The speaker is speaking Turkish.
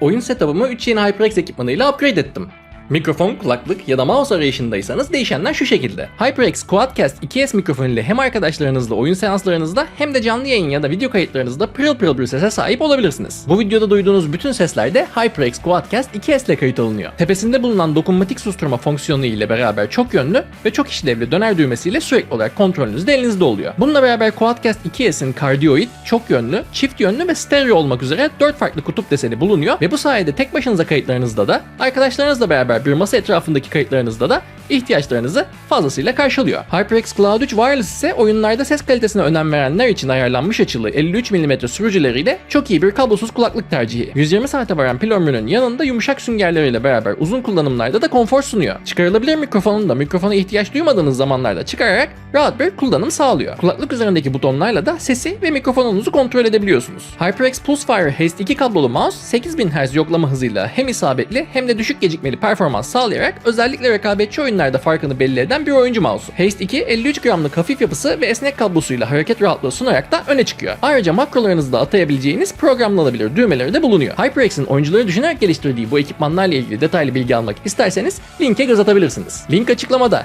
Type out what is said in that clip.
Oyun setup'ımı 3 yeni HyperX ekipmanıyla upgrade ettim. Mikrofon, kulaklık ya da mouse arayışındaysanız değişenler şu şekilde. HyperX Quadcast 2S mikrofonu ile hem arkadaşlarınızla oyun seanslarınızda hem de canlı yayın ya da video kayıtlarınızda pırıl pırıl bir sese sahip olabilirsiniz. Bu videoda duyduğunuz bütün sesler de HyperX Quadcast 2S ile kayıt alınıyor. Tepesinde bulunan dokunmatik susturma fonksiyonu ile beraber çok yönlü ve çok işlevli döner düğmesiyle sürekli olarak kontrolünüz de elinizde oluyor. Bununla beraber Quadcast 2S'in kardioid, çok yönlü, çift yönlü ve stereo olmak üzere 4 farklı kutup deseni bulunuyor ve bu sayede tek başınıza kayıtlarınızda da arkadaşlarınızla beraber bir masa etrafındaki kayıtlarınızda da ihtiyaçlarınızı fazlasıyla karşılıyor. HyperX Cloud 3 Wireless ise oyunlarda ses kalitesine önem verenler için ayarlanmış açılı 53 mm sürücüleriyle çok iyi bir kablosuz kulaklık tercihi. 120 saate varan pil ömrünün yanında yumuşak süngerleriyle beraber uzun kullanımlarda da konfor sunuyor. Çıkarılabilir mikrofonun da mikrofona ihtiyaç duymadığınız zamanlarda çıkararak rahat bir kullanım sağlıyor. Kulaklık üzerindeki butonlarla da sesi ve mikrofonunuzu kontrol edebiliyorsunuz. HyperX Pulsefire Haste 2 kablolu mouse 8000 Hz yoklama hızıyla hem isabetli hem de düşük gecikmeli performans sağlayarak özellikle rekabetçi oyunlarda farkını belli eden bir oyuncu mouse'u. Haste 2 53 gramlık hafif yapısı ve esnek kablosuyla hareket rahatlığı sunarak da öne çıkıyor. Ayrıca makrolarınızı da atayabileceğiniz programlanabilir düğmeleri de bulunuyor. HyperX'in oyuncuları düşünerek geliştirdiği bu ekipmanlarla ilgili detaylı bilgi almak isterseniz linke göz atabilirsiniz. Link açıklamada.